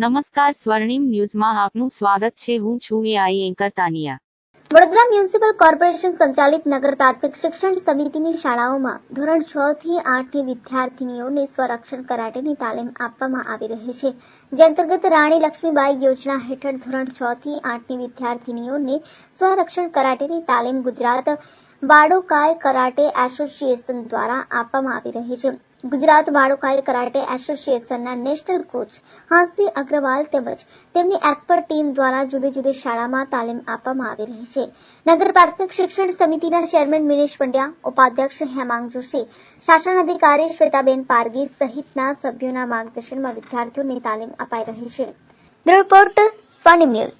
નમસ્કાર સ્વર્ણિમ ન્યૂઝમાં આપનું સ્વાગત છે. હું છું AI anchor Tania. Vadodara municipal corporation સંચાલિત નગર પ્રાથમિક શિક્ષણ સમિતિની શાળાઓમાં ધોરણ છ થી આઠની વિદ્યાર્થીનીઓને સ્વરક્ષણ કરાટેની તાલીમ આપવામાં આવી રહી છે. જે અંતર્ગત રાણી લક્ષ્મીબાઈ યોજના હેઠળ ધોરણ છ થી આઠની વિદ્યાર્થીનીઓને સ્વરક્ષણ કરાટેની તાલીમ ગુજરાત બાડોકાય કરાટે એસોસિએશન દ્વારા આપવામાં આવી રહી છે. ગુજરાત બાળોકાય કરાટે એસોસિએશનના નેશનલ કોચ હાંસી અગ્રવાલ તેમજ તેમની એક્સપર્ટ ટીમ દ્વારા જુદી જુદી શાળામાં તાલીમ આપવામાં આવી રહી છે. નગર પ્રાથમિક શિક્ષણ સમિતિના ચેરમેન મિનેશ પંડ્યા, ઉપાધ્યક્ષ હેમાંગ જોશી, શાસન અધિકારી શ્વેતાબેન પારગી સહિતના સભ્યોના માર્ગદર્શનમાં વિદ્યાર્થીઓને તાલીમ અપાઈ રહી છે. રિપોર્ટ, સ્વાનિમ ન્યૂઝ.